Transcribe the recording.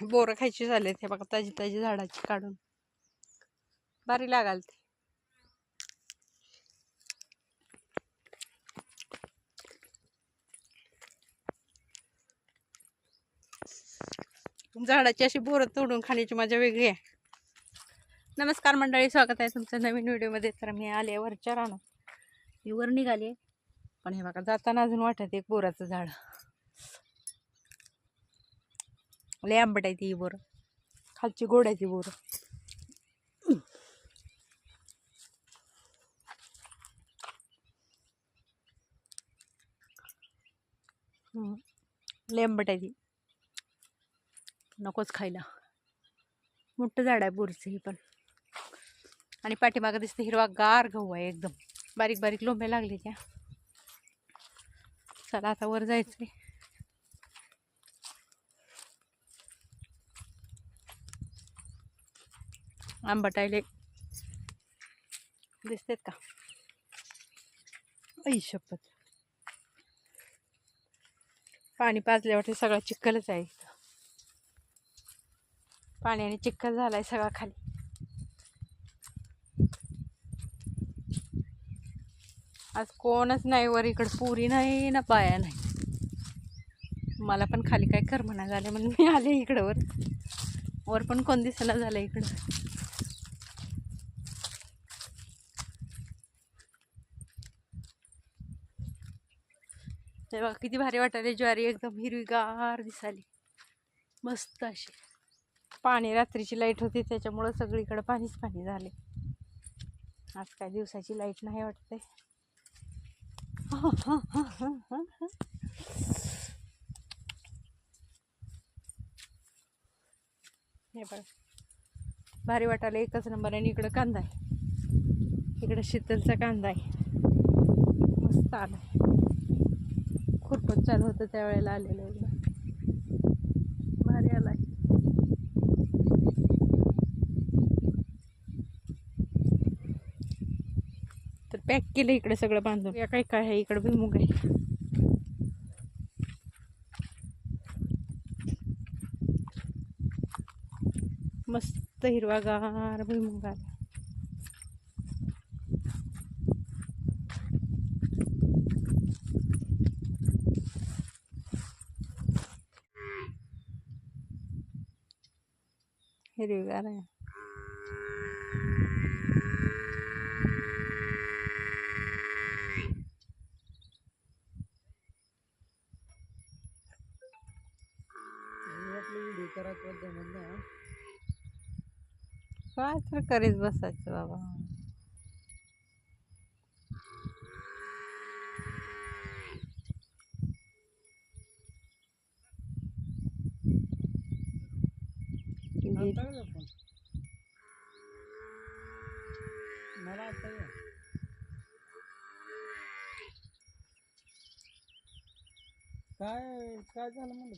बोरं खायची झाले ते बघा ताजी ताजी झाडाची काढून. भारी लागाल ते. झाडाची अशी बोरं तोडून खाण्याची मजा वेगळी आहे. नमस्कार मंडळी स्वागत आहे तुमचं नवीन व्हिडिओमध्ये. तर मी आले वरच्या राहणार मी वर निघाले पण हे बघा जाताना अजून वाटत एक बोराचं झाड. लय आंबट आहे ती बोरं. खालची गोड आहे ती बोरं. लेंबट लय आंबट आहे ती. नकोच खायला. मोठं झाड आहे बोरचं हे पण. आणि पाठीमागं दिसतं हिरवा गार गहू आहे एकदम. बारीक बारीक लोंब्या लागले त्या. चला आता वर जायचंय. आंबटायले दिसतेत का? ऐ शपथ. पाणी पाजल्यावर सगळा चिखलच आहे इथं. पाण्याने चिखल झालाय सगळा खाली. आज कोणच नाही वर इकडं पुरी नाही ना पाया नाही. मला पण खाली काय करमना झाले म्हणून मी आले इकडं वर. वर पण कोण दिसेना झालं इकडं? ते बघा किती भारी वाटायला ज्वारी एकदम हिरवीगार दिसाली मस्त अशी. पाणी रात्रीची लाइट होती त्याच्यामुळं सगळीकडं पाणीच पाणी झाले आज काय दिवसाची लाइट नाही वाटते हे बघा. भारी वाटायला एकच नंबर आणि इकडं कांदा आहे. इकडं शीतलचा कांदा आहे. मस्त आला खुरपत चालू होतं त्यावेळेला आलेलं एकदम भारी आलाय. तर पॅक केलं इकडे सगळं बांधून. या काय काय आहे? इकडं भुईमुग आहे. मस्त हिरवागार भुईमुग आला. हिरवीगार आहे काय तर करीत बसायचं बाबा मला आता ये. काय काय झालं म्हणलं